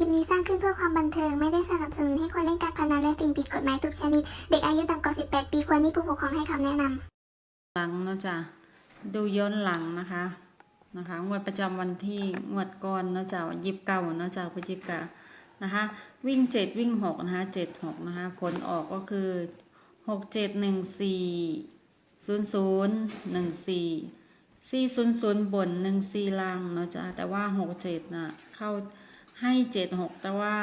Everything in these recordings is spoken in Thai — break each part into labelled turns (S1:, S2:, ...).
S1: คลิปนี้สร้างขึ้นเพื่อความบันเทิง ไม่ได้สนับสนุนให้คนเล่นการพนันและสิ่งผิดกฎหมายทุกชนิด เด็กอายุต่ำกว่า 18 ปีควรมีผู้ปกครองให้คำแนะนำ
S2: หลังเนาะจ้ะดูย้อนหลังนะคะนะคะงวดประจำวันที่งวดก่อนเนาะจ้ะยิบเก้าเนาะจ้ะพฤศจิกานะคะวิ่งเจ็ดวิ่งหกนะคะเจ็ดหกนะคะผลออกก็คือหกเจ็ดหนึ่งสี่ศูนย์ศูนย์หนึ่งสี่สี่ศูนย์ศูนย์บนหนึ่งสี่ล่างเนาะจ้ะแต่ว่าหกเจ็ดน่ะเข้า ให้เจ็ดหกแต่ว่า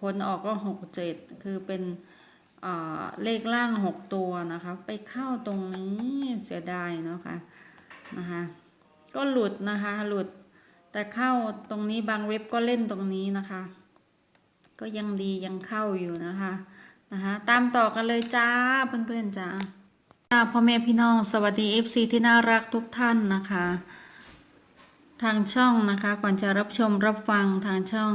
S2: ผลออกก็หกเจ็ดคือเป็นเลขล่างหกตัวนะคะ ไปเข้าตรงนี้เสียดายเนาะค่ะนะคะก็หลุดนะคะหลุดแต่เข้าตรงนี้บางเว็บก็เล่นตรงนี้นะคะ ก็ยังดียังเข้าอยู่นะคะนะคะตามต่อกันเลยจ้าเพื่อนๆจ้าจ้าพ่อแม่พี่น้องสวัสดี FC ที่น่ารักทุกท่านนะคะ ทางช่องนะคะก่อนจะรับชมรับฟังทางช่อง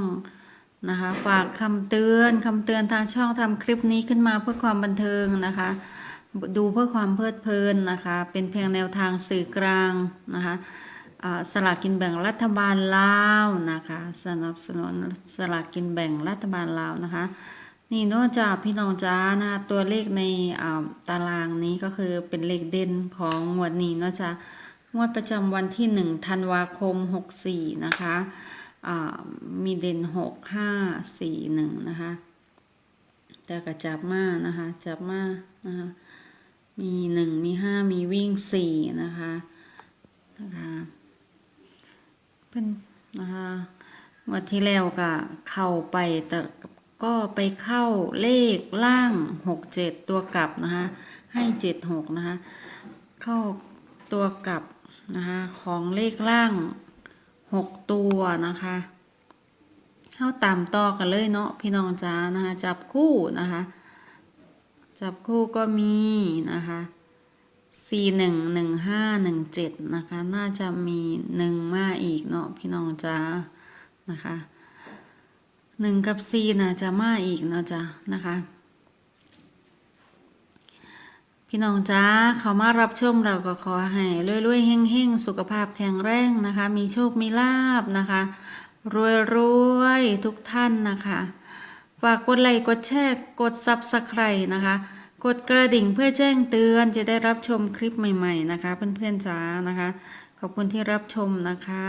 S2: นะคะ ฝากคำเตือนคำเตือนทางช่องทำคลิปนี้ขึ้นมาเพื่อความบันเทิงนะคะ ดูเพื่อความเพลิดเพลินนะคะ เป็นเพียงแนวทางสื่อกลางนะคะสลากกินแบ่งรัฐบาลลาวนะคะสนับสนุนสลากกินแบ่งรัฐบาลลาวนะคะ นี่นอกจากพี่น้องจ้านะคะตัวเลขในตารางนี้ก็คือเป็นเลขเด่นของงวดนี้นอกจาก งวดประจำวันที่ 1 ธันวาคม 64 นะคะมีเด่นหกห้าสี่หนึ่งนะคะ แต่ก็จับมานะคะ จับมานะคะ มีหนึ่งมีห้ามีวิ่งสี่นะคะ นะคะเป็นนะคะงวันที่แล้วก็เข้าไปแต่ก็ไปเข้าเลขล่างหกเจ็ดตัวกลับนะคะ ให้เจ็ดหกนะคะ เข้าตัวกลับ นะคะของเลขล่างหกตัวนะคะเข้าตามต่อกันเลยเนาะพี่น้องจ้านะคะจับคู่นะคะจับคู่ก็มีนะคะสี่หนึ่งหนึ่งห้าหนึ่งเจ็ดนะคะน่าจะมีหนึ่งมาอีกเนาะพี่น้องจ้านะคะหนึ่งกับสี่น่าจะมาอีกเนาะจ้านะคะ พี่น้องจ้าเขามารับชมเราก็ขอให้รวยๆเฮงๆ สุขภาพแข็งแรงนะคะ มีโชคมีลาบนะคะ รวยๆ ทุกท่านนะคะ ฝากกดไลค์กดแชร์กดซับสไครต์นะคะ กดกระดิ่งเพื่อแจ้งเตือนจะได้รับชมคลิปใหม่ๆนะคะ เพื่อนๆจ้านะคะ ขอบคุณที่รับชมนะคะ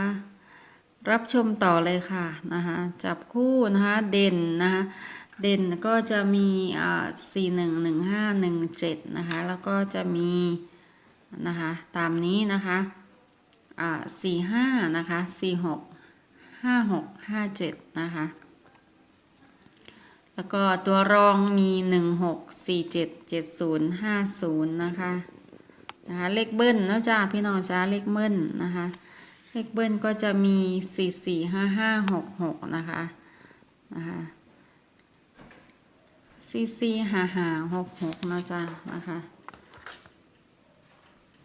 S2: รับชมต่อเลยค่ะนะคะ จับคู่นะคะ เด่นนะคะ เด่นก็จะมีอ่าสี่หนึ่งหนึ่งห้าหนึ่งเจ็ดนะคะ แล้วก็จะมีนะคะตามนี้นะคะอ่าสี่ห้านะคะสี่หกห้าหกห้าเจ็ดนะคะ แล้วก็ตัวรองมีหนึ่งหกสี่เจ็ดเจ็ดศูนย์ห้าศูนย์นะคะนะคะเลขเบิ้ลเนาะจ้าพี่น้องจ้าเลขเบิ้ลนะคะเลขเบิ้ลก็จะมีสี่สี่ห้าห้าหกหกนะคะนะคะ ซีซีหาหาหกหกนะจ้านะคะ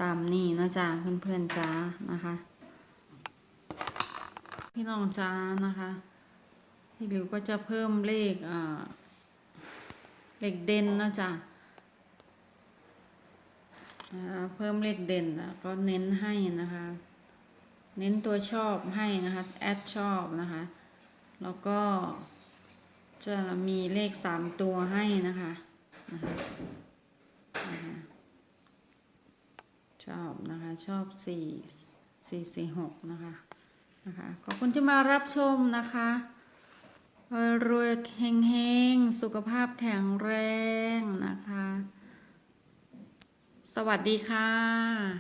S2: ตามนี่นะจ้าเพื่อนๆจ้านะคะ พี่น้องจ้านะคะพี่หลิวก็จะเพิ่มเลขอ่าเลขเด่นนะจ้าอ่าเพิ่มเลขเด่นก็เน้นให้นะคะ เน้นตัวชอบให้นะคะ แอดชอบนะคะ แล้วก็ จะมีเลขสามตัวให้นะคะนะคะชอบนะคะชอบสี่สี่สี่หกนะคะนะคะขอบคุณที่มารับชมนะคะรวยๆเฮงๆสุขภาพแข็งแรงนะคะ สวัสดีค่ะ